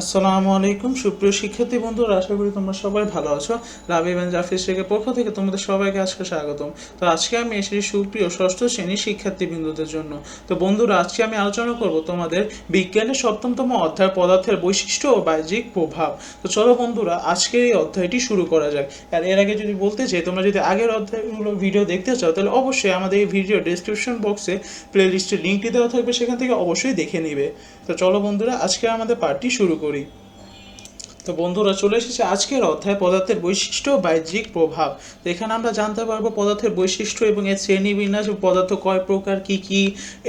আসসালামু আলাইকুম। সুপ্রিয় শিক্ষার্থী বন্ধুরা, আশা করি তোমরা সবাই ভালো আছো। রাবি ব্যান জাফির শেখের পক্ষ থেকে তোমাদের সবাইকে আজকে স্বাগতম। তো আজকে আমি এসেছি সুপ্রিয় ষষ্ঠ শ্রেণির শিক্ষার্থী বিন্দুদের জন্য। তো বন্ধুরা, আজকে আমি আলোচনা করব তোমাদের বিজ্ঞানের সপ্তমতম অধ্যায় পদার্থের বৈশিষ্ট্য ও বাহ্যিক প্রভাব। তো চলো বন্ধুরা, আজকের এই অধ্যায়টি শুরু করা যাক। আর এর আগে যদি বলতে চাই তোমরা যদি আগের অধ্যায়গুলো ভিডিও দেখতে চাও, তাহলে অবশ্যই আমাদের এই ভিডিও ডেসক্রিপশন বক্সে প্লে লিস্টের লিঙ্কটি দেওয়া থাকবে, সেখান থেকে অবশ্যই দেখে নিবে। তো চলো বন্ধুরা আজকে আমাদের পার্টি শুরু করি। তো বন্ধুরা, চলে এসেছে আজকের অধ্যায় পদার্থের বৈশিষ্ট্য বাহ্যিক প্রভাব। তো এখানে আমরা জানতে পারব পদার্থের বৈশিষ্ট্য এবং এর শ্রেণি বিন্যাস পদার্থ কয় প্রকার, কি কি।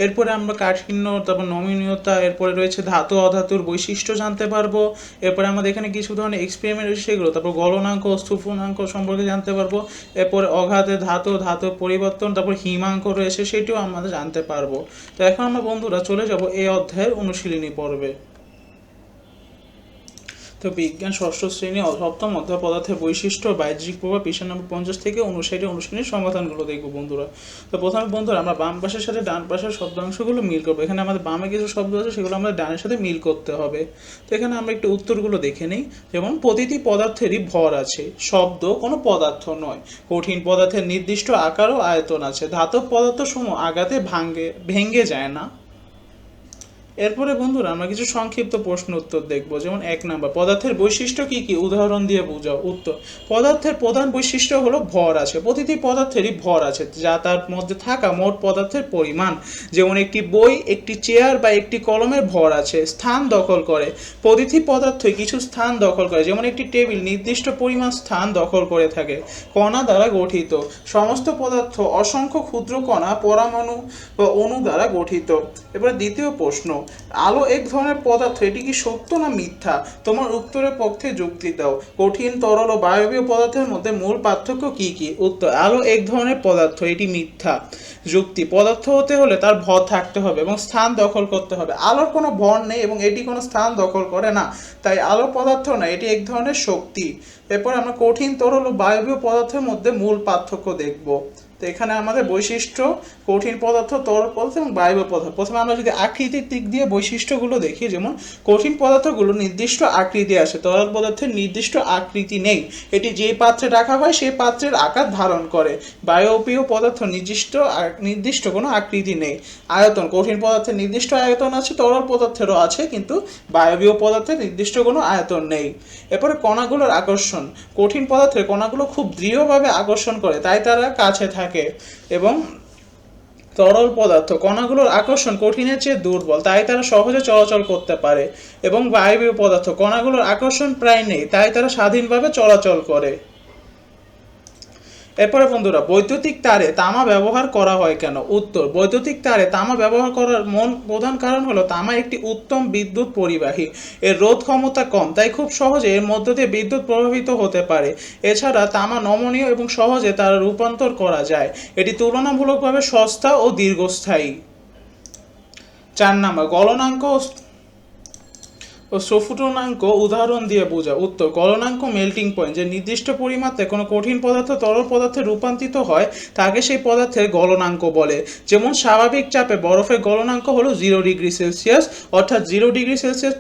এরপরে আমরা কাঠিন্য, তারপর নমনীয়তা, এরপরে রয়েছে ধাতু, অধাতুর বৈশিষ্ট্য জানতে পারব। এরপরে আমাদের এখানে কিছু ধরনের এক্সপেরিমেন্ট রয়েছে সেগুলো। তারপর গলনাঙ্ক ও স্থূপনাঙ্ক সম্পর্কে জানতে পারব। এরপরে অঘাতে, ধাতু ধাতু পরিবর্তন, তারপর হিমাঙ্ক রয়েছে, সেটিও আমরা জানতে পারব। তো এখন আমরা বন্ধুরা চলে যাব এই অধ্যায়ের অনুশীলনী পর্বে। তো বিজ্ঞান ষষ্ঠ শ্রেণি সপ্তম অধ্যায় পদার্থের বৈশিষ্ট্য বাহ্যিক প্রভাব পৃষ্ঠা নম্বর পঞ্চাশ থেকে অনুসারী অনুশীলনীর সমাধানগুলো দেখব বন্ধুরা। তো প্রথমে বন্ধুরা, আমরা বাম পাশের সাথে ডান পাশের শব্দাংশগুলো মিল করব। এখানে আমাদের বামে কিছু শব্দ আছে, সেগুলো আমাদের ডানের সাথে মিল করতে হবে। তো এখানে আমরা একটু উত্তরগুলো দেখে নিই। যেমন, প্রতিটি পদার্থেরই ভর আছে, শব্দ কোনো পদার্থ নয়। কঠিন পদার্থের নির্দিষ্ট আকার ও আয়তন আছে। ধাতব পদার্থ সমূহ আঘাতে ভাঙ্গে ভেঙ্গে যায় না। এরপরে বন্ধুরা আমরা কিছু সংক্ষিপ্ত প্রশ্ন উত্তর দেখব, যেমন এক নাম্বার, পদার্থের বৈশিষ্ট্য কি কি? উদাহরণ দিয়ে বোঝাও উত্তর। পদার্থের প্রধান বৈশিষ্ট্য হলো ভর আছে। প্রতিটি পদার্থেরই ভর আছে, যা তার মধ্যে থাকা মোট পদার্থের পরিমাণ। যেমন একটি বই, একটি চেয়ার বা একটি কলমের ভর আছে, স্থান দখল করে। প্রতিটি পদার্থই কিছু স্থান দখল করে, যেমন একটি টেবিল, নির্দিষ্ট পরিমাণ স্থান দখল করে থাকে। কণা দ্বারা গঠিত। সমস্ত পদার্থ অসংখ্য ক্ষুদ্র কণা, পরমাণু বা অণু দ্বারা গঠিত। এবার দ্বিতীয় প্রশ্ন আলো এক ধরনের পদার্থ, এটি কি সত্য না মিথ্যা? তোমার উত্তরের পক্ষে যুক্তি দাও। কঠিন, তরল ও বায়বীয় পদার্থের মধ্যে মূল পার্থক্য কি কি? উত্তর, আলো এক ধরনের পদার্থ, এটি মিথ্যা। যুক্তি, পদার্থ হতে হলে তার ভর থাকতে হবে এবং স্থান দখল করতে হবে। আলোর কোনো ভর নেই এবং এটি কোনো স্থান দখল করে না, তাই আলো পদার্থ না এটি এক ধরনের শক্তি। এরপর আমরা কঠিন, তরল ও বায়বীয় পদার্থের মধ্যে মূল পার্থক্য দেখব। তো এখানে আমাদের বৈশিষ্ট্য, কঠিন পদার্থ, তরল পদার্থ এবং বায়বীয় পদার্থ। প্রথমে আমরা যদি আকৃতির দিক দিয়ে বৈশিষ্ট্যগুলো দেখি, যেমন কঠিন পদার্থগুলো নির্দিষ্ট আকৃতি আসে, তরল পদার্থের নির্দিষ্ট আকৃতি নেই। এটি যে পাত্রে রাখা হয় সেই পাত্রের আকার ধারণ করে। বায়বীয় পদার্থ নির্দিষ্ট নির্দিষ্ট কোনো আকৃতি নেই। আয়তন, কঠিন পদার্থের নির্দিষ্ট আয়তন আছে, তরল পদার্থেরও আছে, কিন্তু বায়বীয় পদার্থের নির্দিষ্ট কোনো আয়তন নেই। এরপরে কণাগুলোর আকর্ষণ। কঠিন পদার্থের কণাগুলো খুব দৃঢ়ভাবে আকর্ষণ করে, তাই তারা কাছে থাকে। এবং তরল পদার্থ, কণাগুলোর আকর্ষণ কঠিনের চেয়ে দুর্বল, তাই তারা সহজে চলাচল করতে পারে এবং বায়বীয় পদার্থ, কণাগুলোর আকর্ষণ প্রায় নেই, তাই তারা স্বাধীনভাবে চলাচল করে। এরপরে বন্ধুরা, বৈদ্যুতিক তারে তামা ব্যবহার করা হয় কেন? উত্তর, বৈদ্যুতিক তারে তামা ব্যবহার করার মূল প্রধান কারণ হলো তামা একটি উত্তম বিদ্যুৎ পরিবাহী। এর রোধ ক্ষমতা কম, তাই খুব সহজে এর মধ্য দিয়ে বিদ্যুৎ প্রভাবিত হতে পারে। এছাড়া তামা নমনীয় এবং সহজে তার রূপান্তর করা যায়। এটি তুলনামূলকভাবে সস্তা ও দীর্ঘস্থায়ী। চার নাম্বার, গলনাঙ্ক ও সফুটনাঙ্ক উদাহরণ দিয়ে বোঝা। উত্তর গলনাঙ্ক মেল্টিং পয়েন্ট যে নির্দিষ্ট পরিমাত্রায় কোনো কঠিন পদার্থ তরল পদার্থে রূপান্তরিত হয়, তাকে সেই পদার্থের গলনাঙ্ক বলে। যেমন স্বাভাবিক চাপে বরফের গলনাঙ্ক হলো জিরো ডিগ্রি সেলসিয়াস অর্থাৎ জিরো ডিগ্রি সেলসিয়াস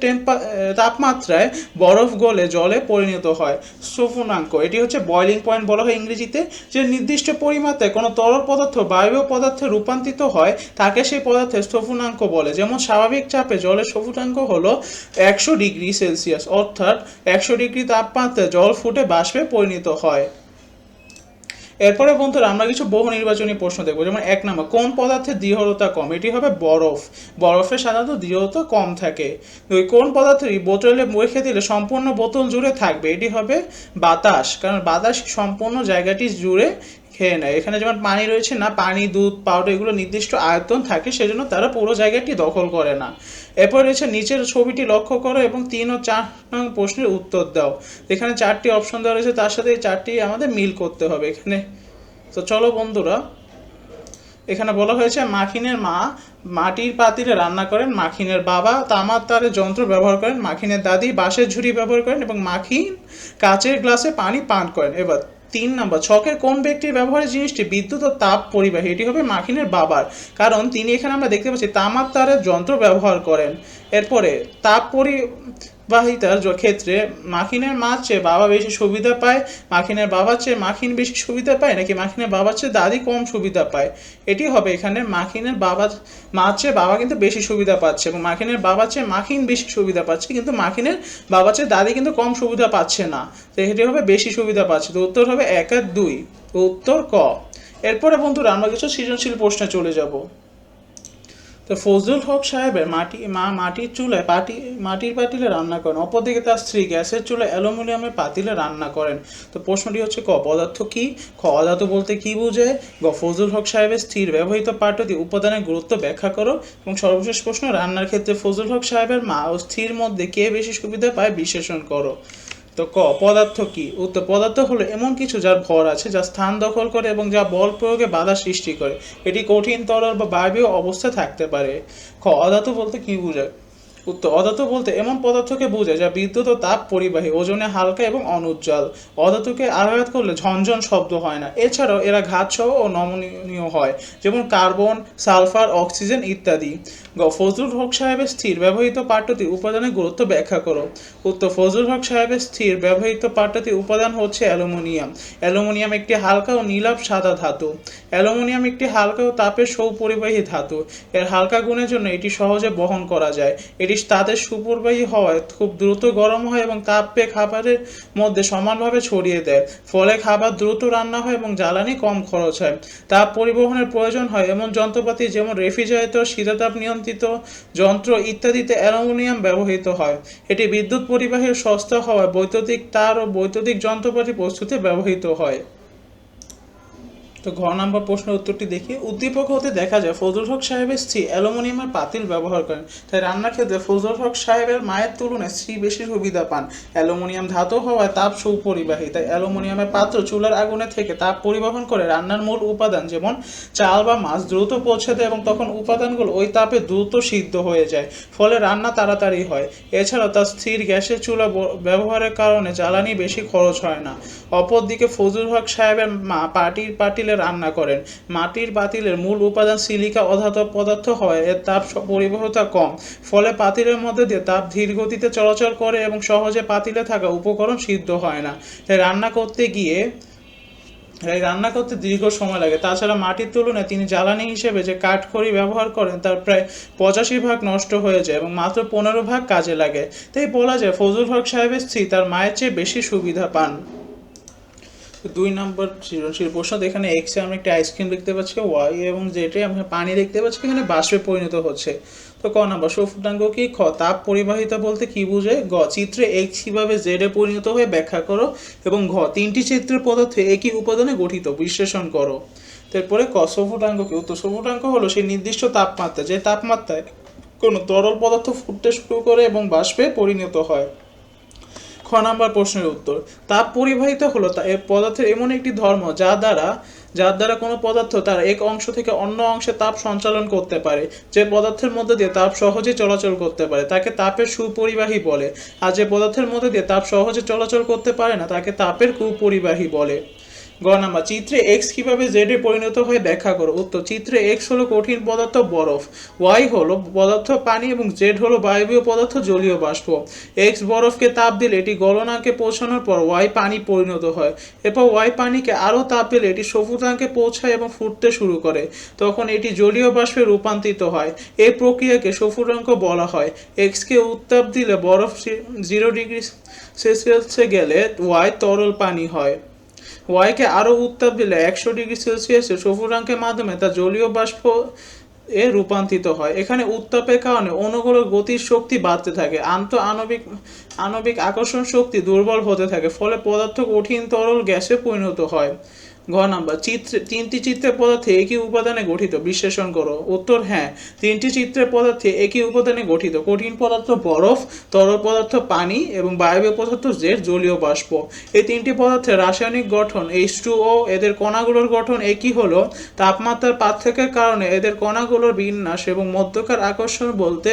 তাপমাত্রায় বরফ গলে জলে পরিণত হয়। সফুনাঙ্ক এটি হচ্ছে বয়লিং পয়েন্ট বলা হয় ইংরেজিতে, যে নির্দিষ্ট পরিমাত্রায় কোনো তরল পদার্থ বায়বীয় পদার্থে রূপান্তরিত হয়, তাকে সেই পদার্থের স্থফুনাঙ্ক বলে। যেমন স্বাভাবিক চাপে জলের স্থফুনাঙ্ক হলো একশো ডিগ্রি সেলসিয়াস, অর্থাৎ একশো ডিগ্রি তাপমাত্রায় জল ফুটে বাষ্পে পরিণত হয়। এরপরে বন্ধুরা, আমরা কিছু বহু নির্বাচনী প্রশ্ন দেখব। যেমন এক নম্বর, কোন পদার্থের দৃঢ়তা কম? এটি হবে বরফ। বরফের সাধারণত দৃঢ়তা কম থাকে। দুই, কোন পদার্থের বোতলে রেখে দিলে সম্পূর্ণ বোতল জুড়ে থাকবে? এটি হবে বাতাস, কারণ বাতাস সম্পূর্ণ জায়গাটি জুড়ে খেয়ে নেয়। এখানে যেমন পানি রয়েছে না, পানি, দুধ পাউডার এগুলো নির্দিষ্ট আয়তন থাকে, সেজন্য তারা পুরো জায়গাটি দখল করে না। এরপর রয়েছে নিচের ছবিটি লক্ষ্য করো এবং তিন ও চার নং প্রশ্নের উত্তর দাও। এখানে চারটি অপশন দেওয়া রয়েছে, তার সাথে এই চারটি আমাদের মিল করতে হবে এখানে। তো চলো বন্ধুরা, এখানে বলা হয়েছে, মাখিনের মা মাটির পাতিলে রান্না করেন মাখিনের বাবা, তামার তারে যন্ত্র ব্যবহার করেন মাখিনের দাদি, বাঁশের ঝুড়ি ব্যবহার করেন এবং মাখিন কাচের গ্লাসে পানি পান করেন। এবার তিন নম্বর, ছকের কোন ব্যক্তির ব্যবহারের জিনিসটি বিদ্যুৎ ও তাপ পরিবাহী, এটি হবে মাখিনের বাবার, কারণ তিনি এখানে আমরা দেখতে পাচ্ছি তামার তারের যন্ত্র ব্যবহার করেন। এরপরে তাপ পরিবাহিতার জ- ক্ষেত্রে মাখিনের মাছ চেয়ে বাবা বেশি সুবিধা পায়, মাখিনের বাবার চেয়ে মাখিন বেশি সুবিধা পায় নাকি মাখিনের বাবার চেয়ে দাদি কম সুবিধা পায়? এটি হবে এখানে মাখিনের বাবা মাছ চেয়ে বাবা কিন্তু বেশি সুবিধা পাচ্ছে এবং মাখিনের বাবার চেয়ে মাখিন বেশি সুবিধা পাচ্ছে কিন্তু মাখিনের বাবার চেয়ে দাদি কিন্তু কম সুবিধা পাচ্ছে না। তো এটি হবে বেশি সুবিধা পাচ্ছে। তো উত্তর হবে এক আর দুই। উত্তর ক। এরপরে বন্ধুরা আমরা কিছু সৃজনশীল প্রশ্নে চলে যাব। তো ফজলুল হক সাহেবের মাটি, মা, মাটির চুলায় পাটি, মাটির পাতিলে রান্না করেন। অপরদিকে তার স্ত্রী গ্যাসের চুলায় অ্যালুমিনিয়ামের পাতিলে রান্না করেন। তো প্রশ্নটি হচ্ছে, ক, পদার্থ কি? খ অধাতু বলতে কি বুঝে গ, ফজলুল হক সাহেবের স্থির ব্যবহৃত পাঠটি উপাদানের গুরুত্ব ব্যাখ্যা করো। এবং সর্বশেষ প্রশ্ন, রান্নার ক্ষেত্রে ফজলুল হক সাহেবের মা ও স্থির মধ্যে কে বেশি সুবিধা পায়, বিশ্লেষণ করো। তো ক, পদার্থ কি? উত্তর, পদার্থ হলো এমন কিছু যার ভর আছে, যা স্থান দখল করে এবং যা বল প্রয়োগে বাধা সৃষ্টি করে। এটি কঠিন তরল বা বায়বীয় অবস্থায় থাকতে পারে। খ, অধাতু বলতে কি বোঝায়? উত্তর অধাতু বলতে এমন পদার্থকে বোঝায় যা বিদ্যুৎ ও তাপ পরিবাহী ওজনে হালকা এবং অনুজ্জ্বল। অধাতুকে আঘাত করলে ঝনঝন শব্দ হয় না। এছাড়াও এরা ঘাতসহ ও নমনীয় হয়, যেমন কার্বন, সালফার, অক্সিজেন ইত্যাদি। গ, ফজলুল হক সাহেবের স্থির ব্যবহৃত পাঠ্যটি উপাদানের গুরুত্ব ব্যাখ্যা করো। উত্তর, ফজলুল হক সাহেবের স্থির ব্যবহৃত পাঠ্যটি উপাদান হচ্ছে অ্যালুমিনিয়াম। অ্যালুমিনিয়াম একটি হালকা ও নীলাভ সাদা ধাতু। অ্যালুমিনিয়াম একটি হালকা ও তাপের সৌপরিবাহী ধাতু। এর হালকা গুণের জন্য এটি সহজে বহন করা যায়। এটি তাদের সুপরিবাহী হওয়ায় খুব দ্রুত গরম হয় এবং তাপ খাবারের মধ্যে সমানভাবে ছড়িয়ে দেয়। ফলে খাবার দ্রুত রান্না হয় এবং জ্বালানি কম খরচ হয়। তাপ পরিবহনের প্রয়োজন হয়। এমন যন্ত্রপাতি যেমন রেফ্রিজারেটর, শীতাতাপ নিয়ন্ত্রিত যন্ত্র ইত্যাদিতে অ্যালুমিনিয়াম ব্যবহৃত হয়। এটি বিদ্যুৎ পরিবাহীর সস্তা হওয়ায় বৈদ্যুতিক তার ও বৈদ্যুতিক যন্ত্রপাতি প্রস্তুতে ব্যবহৃত হয়। তো ঘ নম্বর প্রশ্নের উত্তরটি দেখি। উদ্দীপক হতে দেখা যায়, ফজলুল হক সাহেবের স্ত্রী অ্যালুমিনিয়ামের পাতিল ব্যবহার করেন। তাই রান্নার ক্ষেত্রে ফজলুল হক সাহেবের মায়ের তুলনায় স্ত্রী বেশি সুবিধা পান। অ্যালুমিনিয়াম ধাতু হওয়ায় তাপ সুপরিবাহী, তাই অ্যালুমিনিয়ামের পাত্র চুলার আগুনে থেকে তাপ পরিবহন করে রান্নার মূল উপাদান যেমন চাল বা মাছ দ্রুত পৌঁছে দেয় এবং তখন উপাদানগুলো ওই তাপে দ্রুত সিদ্ধ হয়ে যায়, ফলে রান্না তাড়াতাড়ি হয়। এছাড়াও তার স্থির গ্যাসের চুলা ব্যবহারের কারণে জ্বালানি বেশি খরচ হয় না। অপরদিকে ফজলুল হক সাহেবের মা পাটির পাতিলে রান্না করেন। মাটির পাতিলের মূল উপাদান সিলিকা অধাতব পদার্থ হয়, এর তাপ পরিবাহিতা কম। ফলে পাতিলের মধ্যে দিয়ে তাপ ধীর গতিতে চলাচল করে এবং সহজে পাতিলে থাকা উপকরণ সিদ্ধ হয় না। তাই রান্না করতে গিয়ে রান্না করতে দীর্ঘ সময় লাগে। তাছাড়া মাটির তুলনায় তিনি জ্বালানি হিসেবে যে কাঠখড়ি ব্যবহার করেন, তার প্রায় পঁচাশি ভাগ নষ্ট হয়ে যায় এবং মাত্র পনেরো ভাগ কাজে লাগে। তাই বলা যায় ফজল হক সাহেবের স্ত্রী তার মায়ের চেয়ে বেশি সুবিধা পান। দুই নম্বর সৃজনশীল প্রশ্ন, এখানে এক্সে আমরা একটি আইসক্রিম দেখতে পাচ্ছি ওয়াই এবং জেটে আমরা পানি দেখতে পাচ্ছি, এখানে বাষ্পে পরিণত হচ্ছে। তো ক নম্বর, সফুটাঙ্গ কি? খ, তাপ পরিবাহিতা বলতে কি বোঝায়? গ, চিত্রে এক্স কীভাবে জেডে পরিণত হয়ে ব্যাখ্যা করো? এবং ঘ, তিনটি চিত্রের পদার্থ একই উপাদানে গঠিত, বিশ্লেষণ করো। তারপরে ক, সফুটাঙ্গ কি? উত্তর, সফুটাঙ্গ হলো সেই নির্দিষ্ট তাপমাত্রা, যে তাপমাত্রায় কোনো তরল পদার্থ ফুটতে শুরু করে এবং বাষ্পে পরিণত হয়। খ নাম্বার প্রশ্নের উত্তর। তাপ পরিবাহিত হলো তা এ পদার্থের এমন একটি ধর্ম যা দ্বারা, যার দ্বারা কোনো পদার্থ তার এক অংশ থেকে অন্য অংশে তাপ সঞ্চালন করতে পারে, যে পদার্থের মধ্যে দিয়ে তাপ সহজে চলাচল করতে পারে, তাকে তাপের সুপরিবাহী বলে। আর যে পদার্থের মধ্যে দিয়ে তাপ সহজে চলাচল করতে পারে না, তাকে তাপের কুপরিবাহী বলে। গ নাম্বার, চিত্রে এক্স কীভাবে জেডে পরিণত হয়ে ব্যাখ্যা করো? উত্তর, চিত্রে এক্স হলো কঠিন পদার্থ বরফ ওয়াই হলো পদার্থ পানি এবং জেড হলো বায়বীয় পদার্থ জলীয় বাষ্প। এক্স বরফকে তাপ দিলে এটি গলনাঙ্কে পৌঁছানোর পর ওয়াই পানি পরিণত হয়। এরপর ওয়াই পানিকে আরও তাপ দিলে এটি সবুজাঙ্কে পৌঁছায় এবং ফুটতে শুরু করে। তখন এটি জলীয় বাষ্পে রূপান্তরিত হয়। এই প্রক্রিয়াকে সফুরাঙ্ক বলা হয়। এক্সকে উত্তাপ দিলে বরফ জিরো ডিগ্রি সেলসিয়াসে গেলে ওয়াই তরল পানি হয়। ওয়াইকে আরও উত্তাপ দিলে একশো ডিগ্রি সেলসিয়াসে সফুরাঙ্কের মাধ্যমে তা জলীয় বাষ্প এ রূপান্তরিত হয়। এখানে উত্তাপের কারণে অণুগুলোর গতির শক্তি বাড়তে থাকে আন্ত আণবিক আণবিক আকর্ষণ শক্তি দুর্বল হতে থাকে, ফলে পদার্থ কঠিন তরল গ্যাসে পরিণত হয়। ঘ নাম্বার, চিত্রে, তিনটি চিত্রের পদার্থে একই উপাদানে গঠিত, বিশ্লেষণ করো। উত্তর হ্যাঁ তিনটি চিত্রের পদার্থে একই উপাদানে গঠিত, কঠিন পদার্থ বরফ, তরল পদার্থ পানি এবং বায়বীয় পদার্থ জেট জলীয় বাষ্প। এই তিনটি পদার্থের রাসায়নিক গঠন এইচ টু ও এদের কণাগুলোর গঠন একই হলো, তাপমাত্রার পার্থক্যের কারণে এদের কণাগুলোর বিন্যাস এবং মধ্যকার আকর্ষণ বলতে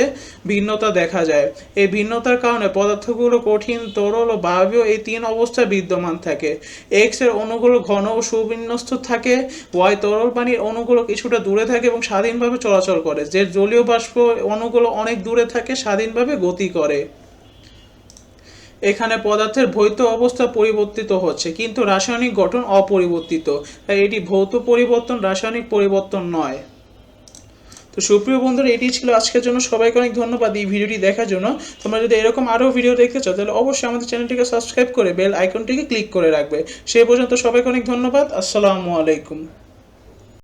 ভিন্নতা দেখা যায়। এই ভিন্নতার কারণে পদার্থগুলো কঠিন, তরল ও বায়বীয় এই তিন অবস্থায় বিদ্যমান থাকে। এক্সের অণুগুলো ঘন ও সুবিন্যস্ত থাকে ওয়াই তরল পানির অণুগুলো কিছুটা দূরে থাকে এবং স্বাধীনভাবে চলাচল করে, যে জলীয় বাষ্প অণুগুলো অনেক দূরে থাকে, স্বাধীনভাবে গতি করে। এখানে পদার্থের ভৌত অবস্থা পরিবর্তিত হচ্ছে, কিন্তু রাসায়নিক গঠন অপরিবর্তিত। তাই এটি ভৌত পরিবর্তন, রাসায়নিক পরিবর্তন নয়। তো সুপ্রিয় বন্ধুরা এটি ছিল আজকের জন্য। সবাইকে অনেক ধন্যবাদ এই ভিডিওটি দেখার জন্য। তোমরা যদি এরকম আরও ভিডিও দেখতে চাও তাহলে অবশ্যই আমাদের চ্যানেলটিকে সাবস্ক্রাইব করে বেল আইকনটিকে ক্লিক করে রাখবে। সেই পর্যন্ত সবাইকে অনেক ধন্যবাদ। আসসালামু আলাইকুম।